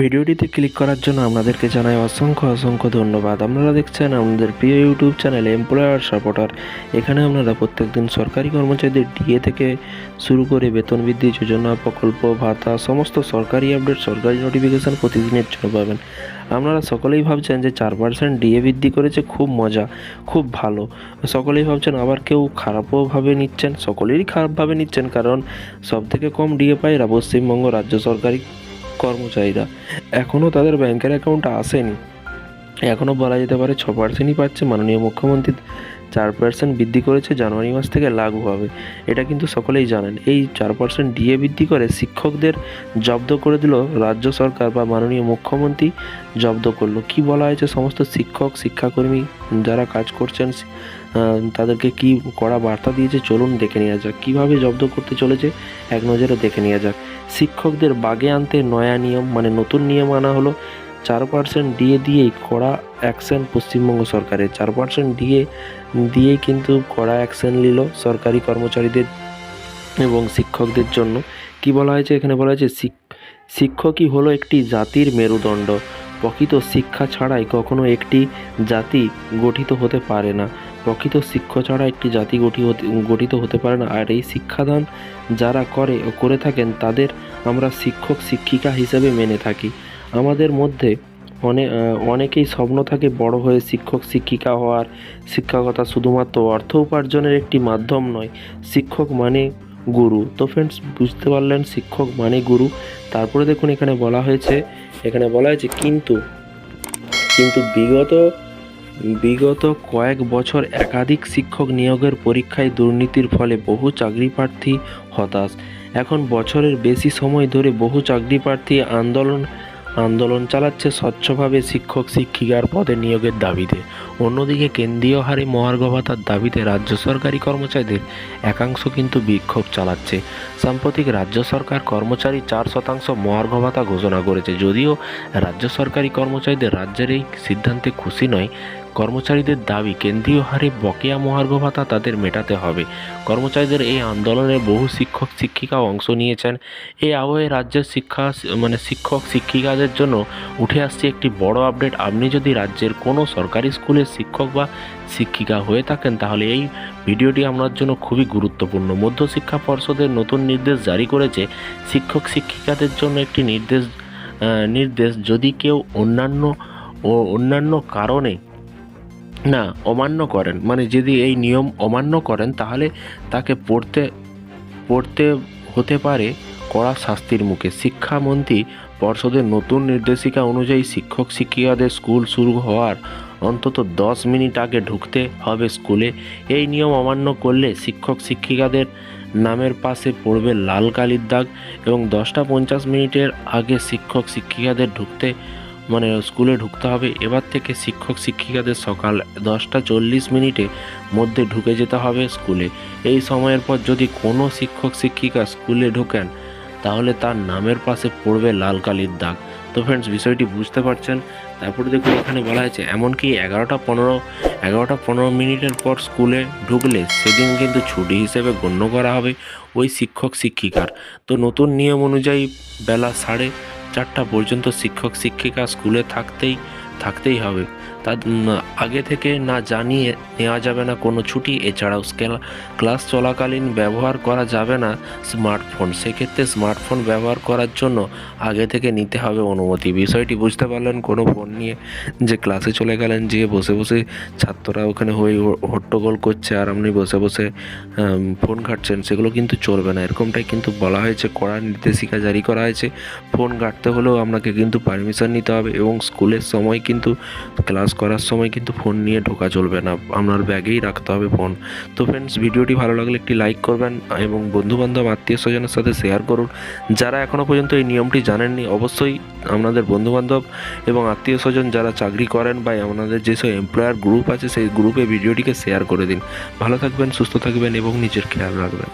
ভিডিওটিতে ক্লিক করার জন্য আপনাদেরকে জানাই অসংখ্য অসংখ্য ধন্যবাদ। আপনারা দেখছেন আমাদের প্রিয় ইউটিউব চ্যানেল এমপ্লয়ার সাপোর্টার এখানে আপনারা প্রত্যেকদিন সরকারি কর্মচারীদের ডিএ থেকে শুরু করে বেতন বৃদ্ধি, যোজনা, প্রকল্প, ভাতা, সমস্ত সরকারি আপডেট, সরকারি নোটিফিকেশান প্রতিদিনের জন্য পাবেন। আপনারা সকলেই ভাবছেন যে চার পার্সেন্ট ডিএ বৃদ্ধি করেছে, খুব মজা, খুব ভালো। সকলেই ভাবছেন আবার কেউ খারাপও ভাবে নিচ্ছেন, সকলেরই খারাপভাবে নিচ্ছেন, কারণ সবথেকে কম ডিএ পায় এরা পশ্চিমবঙ্গ রাজ্য সরকারি কর্মচারীরা। এখনও তাদের ব্যাংকের অ্যাকাউন্ট আসেনি। এখনও বলা যেতে পারে ছ পার্সেন্টই পাচ্ছে মাননীয় মুখ্যমন্ত্রী চার পার্সেন্ট বৃদ্ধি করেছে, জানুয়ারি মাস থেকে লাগু হবে। এটা কিন্তু সকলেই জানেন। এই চার পার্সেন্ট ডিএ বৃদ্ধি করে শিক্ষকদের জব্দ করে দিল রাজ্য সরকার বা মাননীয় মুখ্যমন্ত্রী জব্দ করল। কি বলা হয়েছে? সমস্ত শিক্ষক, শিক্ষাকর্মী যারা কাজ করছেন তাদেরকে কি কড়া বার্তা দিয়েছে? চলুন দেখে নেওয়া যাক। কীভাবে জব্দ করতে চলেছে? এক নজরে দেখে নেওয়া যাক। শিক্ষকদের বাগে আনতে নয়া নিয়ম মানে নতুন নিয়ম আনা হলো। চার পার্সেন্ট ডিএ দিয়েই কড়া অ্যাকশন পশ্চিমবঙ্গ সরকারের। চার পার্সেন্ট ডিএ দিয়েই কিন্তু কড়া অ্যাকশন নিল সরকারি কর্মচারীদের এবং শিক্ষকদের জন্য। কি বলা হয়েছে? এখানে বলা হয়েছে, শিক- শিক্ষকই হলো একটি জাতির মেরুদণ্ড। প্রকৃত শিক্ষা ছাড়াই কখনো একটি জাতি গঠিত হতে পারে না। প্রকৃত শিক্ষা ছাড়া একটি জাতি গঠিত হতে পারে না। আর এই শিক্ষাদান যারা করে করে থাকেন, তাদের আমরা শিক্ষক শিক্ষিকা হিসেবে মেনে থাকি। আমাদের মধ্যে অনেক অনেকেই স্বপ্ন থাকে বড় হয়ে শিক্ষক, শিক্ষিকা হওয়ার। শিক্ষকতা শুধুমাত্র অর্থ উপার্জনের একটি মাধ্যম নয়, শিক্ষক মানে গুরু। তো ফ্রেন্ডস বুঝতে পারলেন শিক্ষক মানে গুরু। তারপরে দেখুন এখানে বলা হয়েছে, এখানে বলা হয়েছে কিন্তু কিন্তু বিগত বিগত কয়েক বছর একাধিক শিক্ষক নিয়োগের পরীক্ষায় দুর্নীতির ফলে বহু চাকরি প্রার্থী হতাশ। এখন বছরের বেশি সময় ধরে বহু চাকরি প্রার্থী আন্দোলন আন্দোলন চালাচ্ছে স্বচ্ছভাবে শিক্ষক শিক্ষিকার পদে নিয়োগের দাবিতে। অন্যদিকে কেন্দ্রীয় হারে মহার্ঘ ভাতার দাবিতে রাজ্য সরকারি কর্মচারীদের একাংশ কিন্তু বিক্ষোভ চালাচ্ছে। সাম্প্রতিক রাজ্য সরকার কর্মচারী চার শতাংশ মহার্ঘ ভাতা ঘোষণা করেছে, যদিও রাজ্য সরকারি কর্মচারীদের রাজ্যের এই সিদ্ধান্তে খুশি নয়। কর্মচারীদের দাবি, কেন্দ্রীয় হারে বকেয়া মহার্ঘ ভাতা তাদের মেটাতে হবে। কর্মচারীদের এই আন্দোলনে বহু শিক্ষক, শিক্ষিকাও অংশ নিয়েছেন। এই আবহে রাজ্যের শিক্ষা মানে শিক্ষক, শিক্ষিকাদের জন্য উঠে আসছে একটি বড় আপডেট। আপনি যদি রাজ্যের কোনো সরকারি স্কুলের শিক্ষক বা শিক্ষিকা হয়ে থাকেন, তাহলে এই ভিডিওটি আপনার জন্য খুবই গুরুত্বপূর্ণ। মধ্যশিক্ষা পর্ষদের নতুন নির্দেশ জারি করেছে। শিক্ষক, শিক্ষিকাদের জন্য একটি নির্দেশ নির্দেশ, যদি কেউ অন্যান্য ও অন্যান্য কারণে না, অমান্য করেন। মানে যদি এই নিয়ম অমান্য করেন, তাহলে তাকে পড়তে পড়তে হতে পারে কড়া শাস্তির মুখে। শিক্ষামন্ত্রী পর্ষদের নতুন নির্দেশিকা অনুযায়ী শিক্ষক শিক্ষিকাদের স্কুল শুরু হওয়ার অন্তত দশ মিনিট আগে ঢুকতে হবে স্কুলে। এই নিয়ম অমান্য করলে শিক্ষক শিক্ষিকাদের নামের পাশে পড়বে লাল কালির দাগ এবং দশটা পঞ্চাশ মিনিটের আগে শিক্ষক শিক্ষিকাদের ঢুকতে মানে স্কুলে ঢুকতে হবে। এবার থেকে শিক্ষক, শিক্ষিকাদের সকাল দশটা চল্লিশ মিনিটে মধ্যে ঢুকে যেতে হবে স্কুলে। এই সময়ের পর যদি কোনো শিক্ষক, শিক্ষিকা স্কুলে ঢোকেন, তাহলে তার নামের পাশে পড়বে লাল কালির দাগ। তো ফ্রেন্ডস বিষয়টি বুঝতে পারছেন? তারপরে দেখুন, এখানে বলা হয়েছে, এমনকি এগারোটা পনেরো এগারোটা পনেরো মিনিটের পর স্কুলে ঢুকলে সেদিন কিন্তু ছুটি হিসেবে গণ্য করা হবে ওই শিক্ষক, শিক্ষিকার। তো নতুন নিয়ম অনুযায়ী বেলা সাড়ে চারটা পর্যন্ত শিক্ষক শিক্ষিকা স্কুলে থাকতেই থাকতেই হবে। উম, আগে থেকে না জানিয়ে নেওয়া যাবে না কোনো ছুটি। এছাড়াও ক্লাস চলাকালীন ব্যবহার করা যাবে না স্মার্টফোন। সেক্ষেত্রে স্মার্টফোন ব্যবহার করার জন্য আগে থেকে নিতে হবে অনুমতি। বিষয়টি বুঝতে পারলেন কোনো ফোন নিয়ে যে ক্লাসে চলে গেলেন যে বসে বসে ছাত্ররা ওখানে হয়ে হট্টগোল করছে আর আপনি বসে বসে ফোন ঘাটছেন সেগুলো কিন্তু চলবে না। এরকমটাই কিন্তু বলা হয়েছে কড়া নির্দেশিকা জারি করা হয়েছে। ফোন ঘাটতে হলেও আপনাকে কিন্তু পারমিশন নিতে হবে এবং স্কুলের সময় কিন্তু ক্লাস করার সময় কিন্তু ফোন নিয়ে ঢোকা চলবে না। আপনার ব্যাগেই রাখতে হবে ফোন তো ফ্রেন্ডস ভিডিওটি ভালো লাগলে একটি লাইক করবেন এবং বন্ধুবান্ধব, আত্মীয় স্বজনের সাথে শেয়ার করুন। যারা এখনও পর্যন্ত এই নিয়মটি জানেননি, অবশ্যই আপনাদের বন্ধুবান্ধব এবং আত্মীয় স্বজন যারা চাকরি করেন বা আপনাদের যেসব এমপ্লয়ার গ্রুপ আছে, সেই গ্রুপে ভিডিওটিকে শেয়ার করে দিন। ভালো থাকবেন, সুস্থ থাকবেন এবং নিজের খেয়াল রাখবেন।